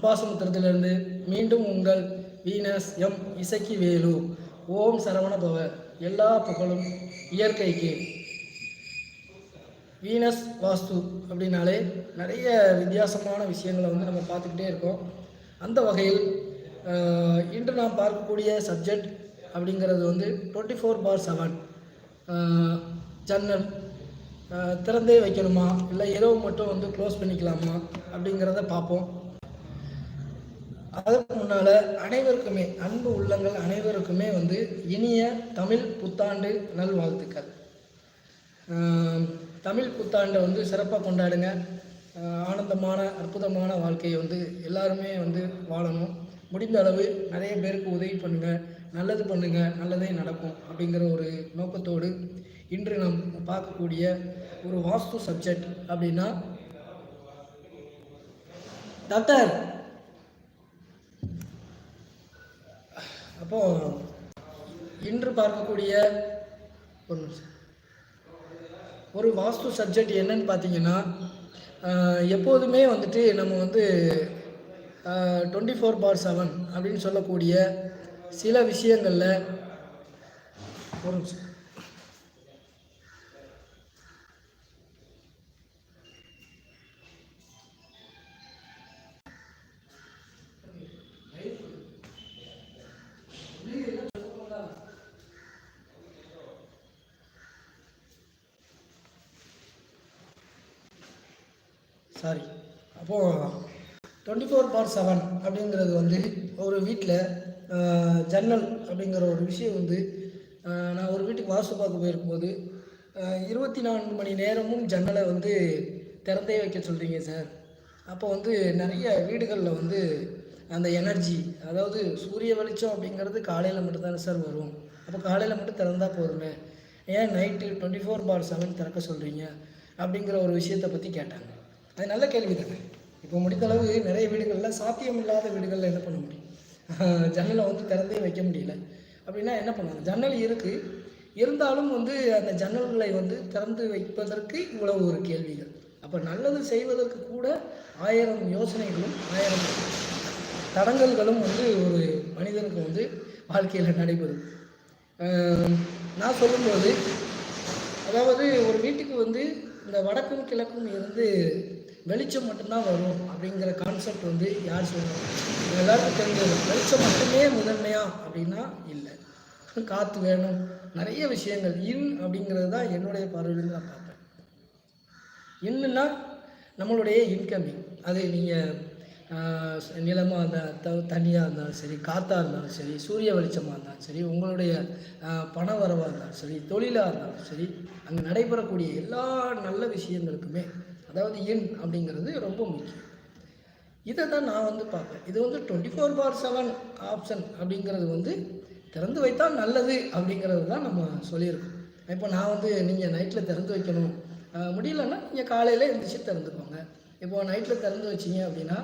அம்பாசமுத்திரத்திலிருந்து மீண்டும் உங்கள் Venus M Isakki Velu ஓம் சரவண பவ எல்லா புகழும் இயற்கைக்கு. வீனஸ் வாஸ்து அப்படின்னாலே நிறைய வித்தியாசமான விஷயங்களை வந்து நம்ம பார்த்துக்கிட்டே இருக்கோம். அந்த வகையில் இன்று நாம் பார்க்கக்கூடிய சப்ஜெக்ட் அப்படிங்கிறது வந்து டுவெண்ட்டி ஃபோர் பார் செவன் ஜன்னல் திறந்தே வைக்கணுமா? இல்லை இரவு மட்டும் வந்து க்ளோஸ் பண்ணிக்கலாமா? அப்படிங்கிறத பார்ப்போம். அதற்கு முன்னால் அனைவருக்குமே அன்பு உள்ளங்கள் அனைவருக்குமே வந்து இனிய தமிழ் புத்தாண்டு நல்வாழ்த்துக்கள். தமிழ் புத்தாண்டை வந்து சிறப்பாக கொண்டாடுங்க. ஆனந்தமான அற்புதமான வாழ்க்கையை வந்து எல்லாருமே வந்து வாழணும். முடிந்த அளவு நிறைய பேருக்கு உதவி பண்ணுங்கள் நல்லது பண்ணுங்கள் நல்லதே நடக்கும் அப்படிங்கிற ஒரு நோக்கத்தோடு இன்று நாம் பார்க்கக்கூடிய ஒரு வாஸ்து சப்ஜெக்ட் அப்படின்னா டாக்டர் அப்போ இன்று பார்க்கக்கூடிய ஒரு ஒரு வாஸ்து சப்ஜெக்ட் என்னன்னு பார்த்தீங்கன்னா எப்போதுமே வந்துட்டு நம்ம வந்து டுவெண்ட்டி ஃபோர் பார் செவன் அப்படின்னு சொல்லக்கூடிய சில விஷயங்களில் ஒரு நிமிஷம். சாரி அப்போது டுவெண்ட்டி ஃபோர் பார் செவன் அப்படிங்கிறது வந்து ஒரு வீட்டில் ஜன்னல் அப்படிங்கிற ஒரு விஷயம் வந்து நான் ஒரு வீட்டுக்கு வாசு பார்க்க போயிருக்கும்போது இருபத்தி நான்கு மணி நேரமும் ஜன்னலை வந்து திறந்தே வைக்க சொல்கிறீங்க சார். அப்போ வந்து நிறைய வீடுகளில் வந்து அந்த எனர்ஜி அதாவது சூரிய வெளிச்சம் அப்படிங்கிறது காலையில் மட்டும்தானே சார் வரும். அப்போ காலையில் மட்டும் திறந்தா போதுமே. ஏன் night twenty four bar seven திறக்க சொல்கிறீங்க அப்படிங்கிற ஒரு விஷயத்தை பற்றி கேட்டாங்க. அது நல்ல கேள்வி தானே. இப்போ முடிந்தளவு நிறைய வீடுகளில் சாத்தியமில்லாத வீடுகளில் என்ன பண்ண முடியும்? ஜன்னலை வந்து திறந்தே வைக்க முடியல. அப்படின்னா என்ன பண்ணுவாங்க ஜன்னல் இருக்குது இருந்தாலும் வந்து அந்த ஜன்னல்களை வந்து திறந்து வைப்பதற்கு இவ்வளவு ஒரு கேள்விகள். அப்போ நல்லது செய்வதற்கு கூட ஆயிரம் யோசனைகளும் ஆயிரம் தடங்கல்களும் வந்து ஒரு மனிதனுக்கு வந்து வாழ்க்கையில் நடைபெறும். நான் சொல்லும்போது அதாவது ஒரு வீட்டுக்கு வந்து இந்த வடக்கும் கிழக்கும் இருந்து வெளிச்சம் மட்டும்தான் வரும் அப்படிங்கிற கான்செப்ட் வந்து யார் சொல்கிறாங்க எல்லாருக்கும் தெரிஞ்சது வெளிச்சம் மட்டுமே முதன்மையா அப்படின்னா இல்லை. காற்று வேணும். நிறைய விஷயங்கள். இன் அப்படிங்கிறது தான் என்னுடைய பார்வையில் நான் பார்ப்பேன். இன்னுன்னா நம்மளுடைய இன்கமிங் அது நீங்கள் நிலமாக இருந்தால் த தண்ணியாக இருந்தாலும் சரி காற்றாக இருந்தாலும் சரி சூரிய வெளிச்சமாக இருந்தாலும் சரி உங்களுடைய பண வரவாக இருந்தாலும் சரி தொழிலாக இருந்தாலும் சரி அங்கே நடைபெறக்கூடிய எல்லா நல்ல விஷயங்களுக்குமே அதாவது எண் அப்படிங்கிறது ரொம்ப முக்கியம். இதை தான் நான் வந்து பார்ப்பேன். இது வந்து twenty four bar seven option அப்படிங்கிறது வந்து திறந்து வைத்தால் நல்லது அப்படிங்கிறது தான் நம்ம சொல்லியிருக்கோம். இப்போ நான் வந்து நீங்கள் நைட்டில் திறந்து வைக்கணும். முடியலன்னா நீங்கள் காலையில் எழுந்திரிச்சு திறந்துக்கோங்க. இப்போது நைட்டில் திறந்து வச்சீங்க அப்படின்னா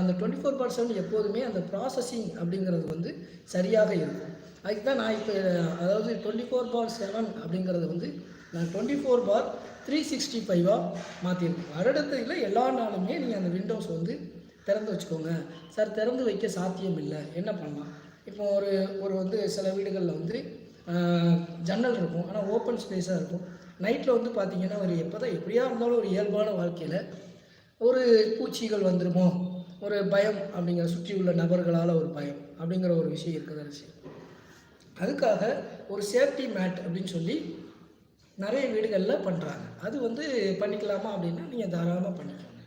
அந்த டுவெண்ட்டி ஃபோர் பார் செவன் எப்போதுமே அந்த ப்ராசஸிங் அப்படிங்கிறது வந்து சரியாக இருக்கும். அதுக்கு தான் நான் இப்போ அதாவது டுவெண்ட்டி ஃபோர் பார் செவன் அப்படிங்கிறது வந்து நான் twenty four bar three sixty ஃபைவாக மாற்றிருக்கேன் வருடத்தில் எல்லா நாளுமே நீங்கள் அந்த விண்டோஸ் வந்து திறந்து வச்சுக்கோங்க. சார் திறந்து வைக்க சாத்தியம் இல்லை என்ன பண்ணலாம்? இப்போ ஒரு ஒரு வந்து சில வீடுகளில் வந்து ஜன்னல் இருக்கும். ஆனால் ஓப்பன் ஸ்பேஸாக இருக்கும். நைட்டில் வந்து பார்த்திங்கன்னா ஒரு எப்போ தான் எப்படியா இருந்தாலும் ஒரு இயல்பான வாழ்க்கையில் ஒரு பூச்சிகள் வந்துடுமோ ஒரு பயம் அப்படிங்கிற சுற்றி உள்ள நபர்களால் ஒரு பயம் அப்படிங்கிற ஒரு விஷயம் இருக்குதான் விஷயம் அதுக்காக ஒரு சேஃப்டி மேட் அப்படின்னு சொல்லி நிறைய வீடுகளில் பண்ணுறாங்க அது வந்து பண்ணிக்கலாமா அப்படின்னா நீங்கள் தாராளமாக பண்ணிக்கோங்க.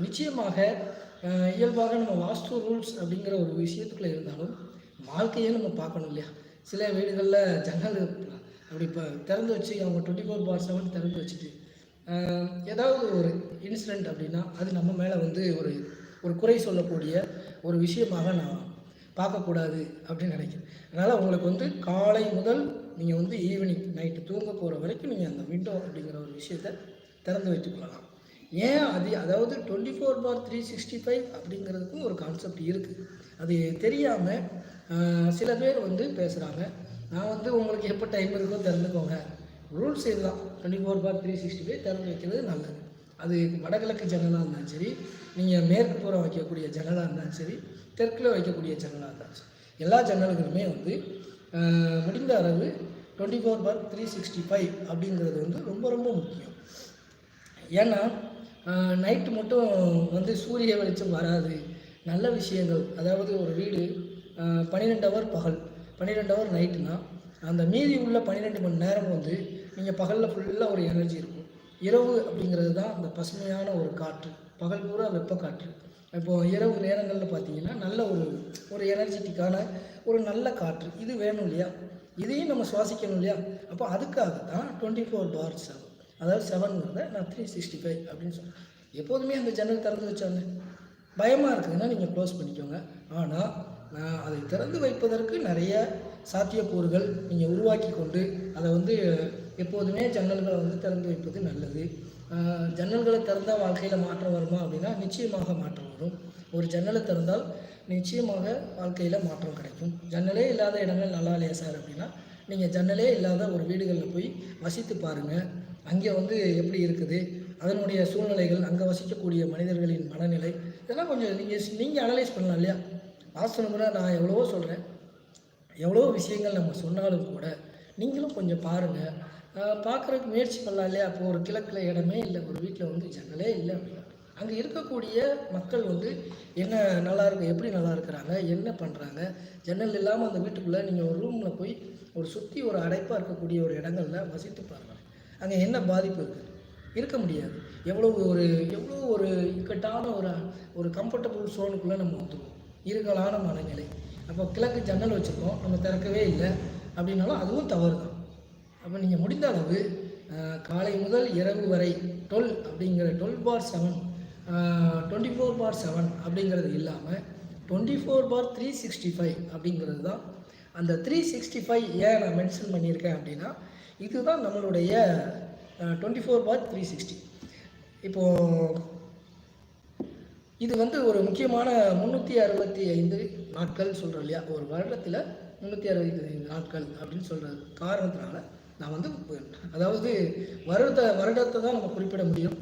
நிச்சயமாக இயல்பாக நம்ம வாஸ்து ரூல்ஸ் அப்படிங்கிற ஒரு விஷயத்துக்குள்ளே இருந்தாலும் வாழ்க்கையே நம்ம பார்க்கணும் இல்லையா? சில வீடுகளில் ஜன்னல் அப்படி இப்போ திறந்து வச்சு அவங்க டுவெண்ட்டி ஃபோர் பார் செவன் திறந்து வச்சுட்டு ஏதாவது ஒரு இன்சிடெண்ட் அப்படின்னா அது நம்ம மேலே வந்து ஒரு ஒரு குறை சொல்லக்கூடிய ஒரு விஷயமாக நான் பார்க்கக்கூடாது அப்படின்னு நினைக்கிறேன். அதனால் உங்களுக்கு வந்து காலை முதல் நீங்கள் வந்து ஈவினிங் நைட்டு தூங்க போகிற வரைக்கும் நீங்கள் அந்த விண்டோ அப்படிங்கிற ஒரு விஷயத்தை திறந்து வைத்துக்கொள்ளலாம் ஏன் அது அதாவது twenty four for three sixty five அப்படிங்கிறதுக்கும் ஒரு கான்செப்ட் இருக்குது அது தெரியாமல் சில பேர் வந்து பேசுகிறாங்க நான் வந்து உங்களுக்கு எப்போ டைம் இருக்கோ திறந்துக்கோங்க. ரூல்ஸ் இதுதான் twenty four for three sixty five திறந்து வைக்கிறது நல்லது. அது வடகிழக்கு ஜன்னலாக இருந்தாலும் சரி நீங்கள் மேற்கு புறம் வைக்கக்கூடிய ஜன்னலாக இருந்தாலும் சரி தெற்கில் வைக்கக்கூடிய ஜன்னலாக இருந்தாலும் சரி எல்லா ஜன்னல்களுமே வந்து முடிந்த அளவு twenty four for three sixty five அப்படிங்கிறது வந்து ரொம்ப ரொம்ப முக்கியம். ஏன்னா நைட்டு மட்டும் வந்து சூரிய வெளிச்சம் வராது. நல்ல விஷயங்கள் அதாவது ஒரு வீடு பன்னிரெண்டு ஹவர் பகல் பன்னிரெண்டு ஹவர் நைட்டுனா அந்த மீதி உள்ள பன்னிரெண்டு மணி நேரம் வந்து நீங்கள் பகலில் ஃபுல்லாக ஒரு எனர்ஜி இருக்கும். இரவு அப்படிங்கிறது தான் அந்த பசுமையான ஒரு காற்று. பகல் பூரா வெப்ப காற்று இப்போது இரவு நேரங்களில் பார்த்தீங்கன்னா நல்ல ஒரு ஒரு எனர்ஜெட்டிக்கான ஒரு நல்ல காற்று. இது வேணும் இல்லையா? இதையும் நம்ம சுவாசிக்கணும் இல்லையா? அப்போ அதுக்காக தான் டுவெண்ட்டி ஃபோர் பார் செவன் அதாவது செவன்ங்கிறத நான் த்ரீ சிக்ஸ்டி ஃபைவ் அப்படின்னு சொல்கிறேன் எப்போதுமே அந்த ஜன்னல் திறந்து வச்சாங்க. பயமாக இருக்குதுன்னா நீங்கள் க்ளோஸ் பண்ணிக்கோங்க. ஆனால் நான் அதை திறந்து வைப்பதற்கு நிறைய சாத்தியக்கூறுகள் நீங்கள் உருவாக்கி கொண்டு அதை வந்து எப்போதுமே ஜன்னல்களை வந்து திறந்து வைப்பது நல்லது. ஜன்னல்களை திறந்தால் வாழ்க்கையில் மாற்றம் வருமா அப்படின்னா நிச்சயமாக மாற்றம் வரும். ஒரு ஜன்னலை திறந்தால் நிச்சயமாக வாழ்க்கையில் மாற்றம் கிடைக்கும். ஜன்னலே இல்லாத இடங்கள் நல்லா இல்லையா சார் அப்படின்னா நீங்கள் ஜன்னலே இல்லாத ஒரு வீடுகளில் போய் வசித்து பாருங்கள் அங்கே வந்து எப்படி இருக்குது? அதனுடைய சூழ்நிலைகள் அங்கே வசிக்கக்கூடிய மனிதர்களின் மனநிலை இதெல்லாம் கொஞ்சம் நீங்கள் நீங்கள் அனலைஸ் பண்ணலாம் இல்லையா? வாசனம்னா நான் எவ்வளவோ சொல்கிறேன் எவ்வளோ விஷயங்கள் நம்ம சொன்னாலும் கூட நீங்களும் கொஞ்சம் பாருங்கள் பார்க்குறதுக்கு முயற்சி பண்ணலாம் இல்லையா? அப்போ ஒரு கிழக்கில் இடமே இல்லை ஒரு வீட்டில் வந்து ஜன்னலே இல்லை அப்படின்னா. அங்கே இருக்கக்கூடிய மக்கள் வந்து என்ன நல்லா இருக்கு எப்படி நல்லா இருக்கிறாங்க என்ன பண்ணுறாங்க ஜன்னல் இல்லாமல் அந்த வீட்டுக்குள்ளே நீங்கள் ஒரு ரூமில் போய் ஒரு சுற்றி ஒரு அடைப்பாக இருக்கக்கூடிய ஒரு இடங்கள்ல வசித்து பாருங்கள் அங்கே என்ன பாதிப்பு இருக்குது இருக்க முடியாது. எவ்வளோ ஒரு எவ்வளோ ஒரு இக்கட்டான ஒரு ஒரு கம்ஃபர்டபுள் சோனுக்குள்ளே நம்ம வந்துடுவோம் இருக்கலான மனநிலை. அப்போ கிழக்கு ஜன்னல் வச்சுருக்கோம் நம்ம திறக்கவே இல்லை அப்படின்னாலும் அதுவும் தவறு தான் அப்போ நீங்கள் முடிந்த அளவு காலை முதல் இரவு வரை டுவெல் அப்படிங்கிற twelve for seven twenty four for seven அப்படிங்கிறது இல்லாமல் twenty four for three sixty five அப்படிங்கிறது தான் அந்த த்ரீ சிக்ஸ்டி ஃபைவ் ஏன் நான் மென்ஷன் பண்ணியிருக்கேன் அப்படின்னா இதுதான் நம்மளுடைய twenty four for three sixty இப்போது இது வந்து ஒரு முக்கியமான முந்நூற்றி அறுபத்தி ஐந்து நாட்கள் சொல்கிறோம் இல்லையா? ஒரு வருடத்தில் முந்நூற்றி அறுபத்தி ஐந்து நாட்கள் அப்படின்னு சொல்கிற காரணத்தினால நான் வந்து அதாவது வருடத்தை வருடத்தை தான் நம்ம குறிப்பிட முடியும்.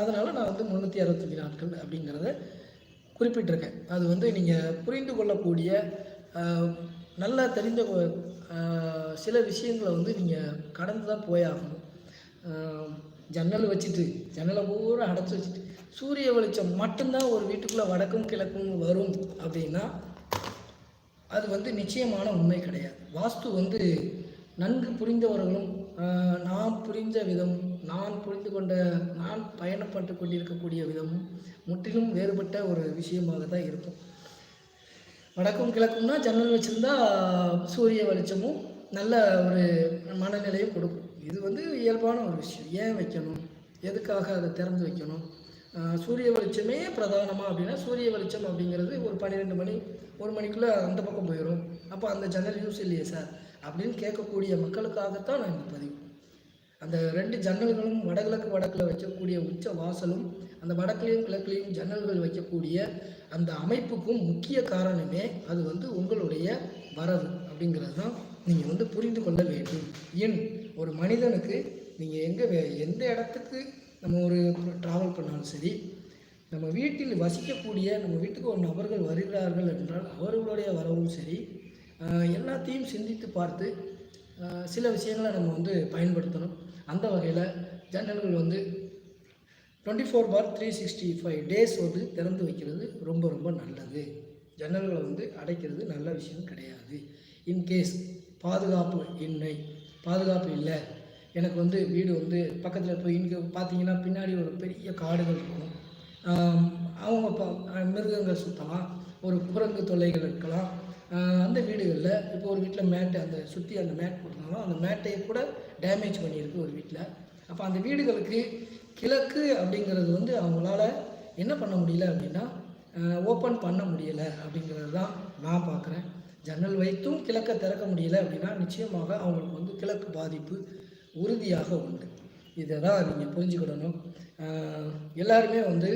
அதனால் நான் வந்து முந்நூற்றி அறுபத்தஞ்சு நாட்கள் அப்படிங்கிறத குறிப்பிட்டிருக்கேன். அது வந்து நீங்கள் புரிந்து கொள்ளக்கூடிய நல்லா தெரிந்த சில விஷயங்களை வந்து நீங்கள் கடந்து தான் போயாகணும் ஆகணும். ஜன்னல் வச்சுட்டு ஜன்னலை பூரா அடைச்சி வச்சுட்டு சூரிய வெளிச்சம் மட்டும்தான் ஒரு வீட்டுக்குள்ளே வடக்கும் கிழக்கும் வரும் அப்படின்னா அது வந்து நிச்சயமான உண்மை கிடையாது. வாஸ்து வந்து நன்கு புரிந்தவர்களும் நான் புரிந்த விதம் நான் புரிந்து கொண்ட நான் பயணப்பட்டு கொண்டிருக்கக்கூடிய விதமும் முற்றிலும் வேறுபட்ட ஒரு விஷயமாக தான் இருக்கும். வடக்கும் கிழக்கும்னா ஜன்னல் வச்சுருந்தா சூரிய வெளிச்சமும் நல்ல ஒரு மனநிலையும் கொடுக்கும். இது வந்து இயல்பான ஒரு விஷயம். ஏன் வைக்கணும்? எதுக்காக அதை திறந்து வைக்கணும்? சூரிய வெளிச்சமே பிரதானமாக அப்படின்னா சூரிய வெளிச்சம் அப்படிங்கிறது ஒரு பன்னிரெண்டு மணி ஒரு மணிக்குள்ளே அந்த பக்கம் போயிடும் அப்போ அந்த ஜன்னல் யூஸ் இல்லையே சார்? அப்படின்னு கேட்கக்கூடிய மக்களுக்காகத்தான் நான் இந்த பதிவு. அந்த ரெண்டு ஜன்னல்களும் வடகிழக்கு வடக்கில் வைக்கக்கூடிய உச்ச வாசலும் அந்த வடக்குலையும் கிழக்குலையும் ஜன்னல்கள் வைக்கக்கூடிய அந்த அமைப்புக்கும் முக்கிய காரணமே அது வந்து உங்களுடைய வரவு அப்படிங்கிறது தான் நீங்கள் வந்து புரிந்து கொள்ள வேண்டும். ஏன் ஒரு மனிதனுக்கு நீங்கள் எங்கே எந்த இடத்துக்கு நம்ம ஒரு ட்ராவல் பண்ணாலும் சரி நம்ம வீட்டில் வசிக்கக்கூடிய நம்ம வீட்டுக்கு ஒரு நபர்கள் வருகிறார்கள் என்றால் அவர்களுடைய வரவும் சரி எல்லாத்தையும் சிந்தித்து பார்த்து சில விஷயங்களை நம்ம வந்து பயன்படுத்தணும். அந்த வகையில் ஜன்னல்கள் வந்து twenty four for three sixty five days வந்து திறந்து வைக்கிறது ரொம்ப ரொம்ப நல்லது. ஜன்னல்களை வந்து அடைக்கிறது நல்ல விஷயம் கிடையாது. இன்கேஸ் பாதுகாப்பு இன்மை பாதுகாப்பு இல்லை. எனக்கு வந்து வீடு வந்து பக்கத்தில் போய் இங்கே பார்த்தீங்கன்னா பின்னாடி ஒரு பெரிய காடுகள் இருக்கும். அவங்க ப மிருகங்கள் சுற்றலாம் ஒரு குரங்கு தொல்லைகள் இருக்கலாம். அந்த வீடுகளில் இப்போ ஒரு வீட்டில் மேட்டு அந்த சுற்றி அந்த மேட் போட்டிருந்தாலும் அந்த மேட்டையை கூட டேமேஜ் பண்ணியிருக்கு ஒரு வீட்டில் அப்போ அந்த வீடுகளுக்கு கிழக்கு அப்படிங்கிறது வந்து அவங்களால என்ன பண்ண முடியல அப்படின்னா ஓப்பன் பண்ண முடியலை அப்படிங்கிறது தான் நான் பார்க்குறேன் ஜன்னல் வைத்தும் கிழக்கை திறக்க முடியல அப்படின்னா நிச்சயமாக அவங்களுக்கு வந்து கிழக்கு பாதிப்பு உறுதியாக உண்டு. இதை தான் நீங்கள் புரிஞ்சுக்கிடணும். எல்லாருமே வந்து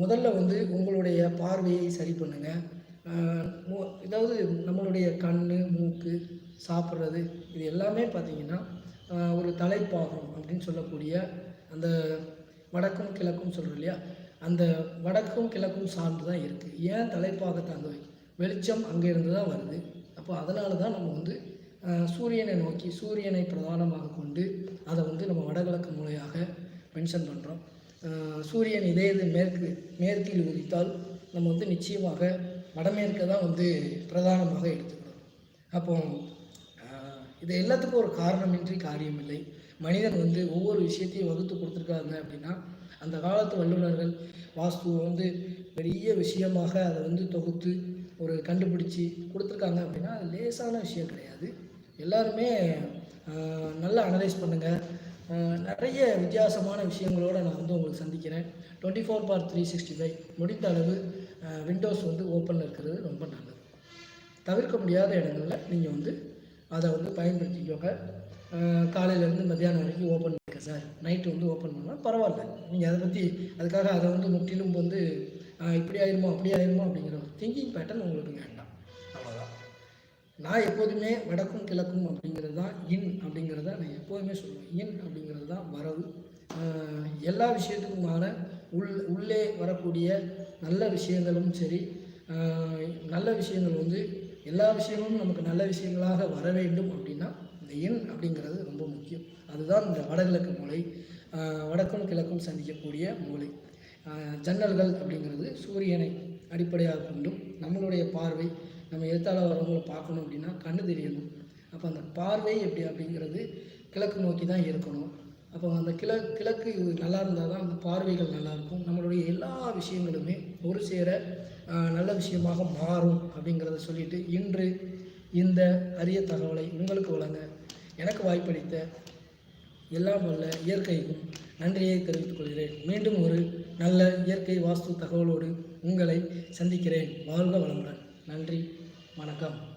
முதல்ல வந்து உங்களுடைய பார்வையை சரி பண்ணுங்கள் அதாவது நம்மளுடைய கண் மூக்கு சாப்பிட்றது இது எல்லாமே பார்த்திங்கன்னா ஒரு தலைப்பாகம் அப்படின்னு சொல்லக்கூடிய அந்த வடக்கும் கிழக்கும் சொல்கிறோம் இல்லையா? அந்த வடக்கும் கிழக்கும் சார்ந்து தான் இருக்குது ஏன் தலைப்பாகத்தை அங்கே வெளிச்சம் அங்கே இருந்து தான் வருது. அப்போ அதனால தான் நம்ம வந்து சூரியனை நோக்கி சூரியனை பிரதானமாக கொண்டு அதை வந்து நம்ம வடகிழக்கு மூலையாக மென்ஷன் பண்ணுறோம் சூரியன் இதே இது மேற்கு மேற்கில் உதித்தால் நம்ம வந்து நிச்சயமாக வடமேற்கை தான் வந்து பிரதானமாக எடுத்துக்கிறோம் அப்போ இது எல்லாத்துக்கும் ஒரு காரணமின்றி காரியமில்லை. மனிதன் வந்து ஒவ்வொரு விஷயத்தையும் வகுத்து கொடுத்துருக்காங்க அப்படின்னா அந்த காலத்து வல்லுநர்கள் வாஸ்துவை வந்து பெரிய விஷயமாக அதை வந்து தொகுத்து ஒரு கண்டுபிடிச்சி கொடுத்துருக்காங்க அப்படின்னா அது லேசான விஷயம் கிடையாது. எல்லாருமே நல்லா அனலைஸ் பண்ணுங்கள் நிறைய வித்தியாசமான விஷயங்களோடு நான் வந்து உங்களுக்கு சந்திக்கிறேன். Twenty four for three sixty five முடிந்த அளவு விண்டோஸ் வந்து ஓப்பனில் இருக்கிறது ரொம்ப நல்லது. தவிர்க்க முடியாத இடங்களில் நீங்கள் வந்து அதை வந்து பயன்படுத்திக்கோங்க. காலையிலேருந்து மத்தியானம் வரைக்கும் ஓப்பன் பண்ணிக்க சார் நைட்டு வந்து ஓப்பன் பண்ணால் பரவாயில்ல. நீங்கள் அதை பற்றி அதுக்காக அதை வந்து முற்றிலும் வந்து இப்படி ஆயிருமோ அப்படி ஆயிருமோ அப்படிங்கிற ஒரு திங்கிங் பேட்டர்ன் உங்களுக்கு வேண்டாம். அவ்வளோதான் நான் எப்போதுமே வடக்கும் கிழக்கும் அப்படிங்கிறது தான் இன் அப்படிங்கிறத நான் எப்போதுமே சொல்லுவேன். இன் அப்படிங்கிறது தான் வரவு. எல்லா விஷயத்துக்குமான உள் உள்ளே வரக்கூடிய நல்ல விஷயங்களும் சரி நல்ல விஷயங்கள் வந்து எல்லா விஷயங்களும் நமக்கு நல்ல விஷயங்களாக வர வேண்டும் அப்படின்னா இந்த எண் அப்படிங்கிறது ரொம்ப முக்கியம். அதுதான் இந்த வடகிழக்கு மூலை வடக்கும் கிழக்கும் சந்திக்கக்கூடிய மூலை. ஜன்னல்கள் அப்படிங்கிறது சூரியனை அடிப்படையாக கொண்டும் நம்மளுடைய பார்வை நம்ம எழுத்தாளர் வரவங்களை பார்க்கணும் அப்படின்னா கண்ணு தெரியணும். அப்போ அந்த பார்வை எப்படி அப்படிங்கிறது கிழக்கு நோக்கி தான் இருக்கணும். அப்போ அந்த கிழ கிழக்கு நல்லா இருந்தால் தான் அந்த பார்வைகள் நல்லாயிருக்கும் நம்மளுடைய எல்லா விஷயங்களுமே ஒரு சேர நல்ல விஷயமாக மாறும் அப்படிங்கிறத சொல்லிட்டு இன்று இந்த அரிய தகவலை உங்களுக்கு வழங்க எனக்கு வாய்ப்பளித்த எல்லாம் வல்ல இயற்கைக்கும் நன்றியை தெரிவித்துக் கொள்கிறேன். மீண்டும் ஒரு நல்ல இயற்கை வாஸ்து தகவலோடு உங்களை சந்திக்கிறேன். வாழ்க வளமுடன். நன்றி. வணக்கம்.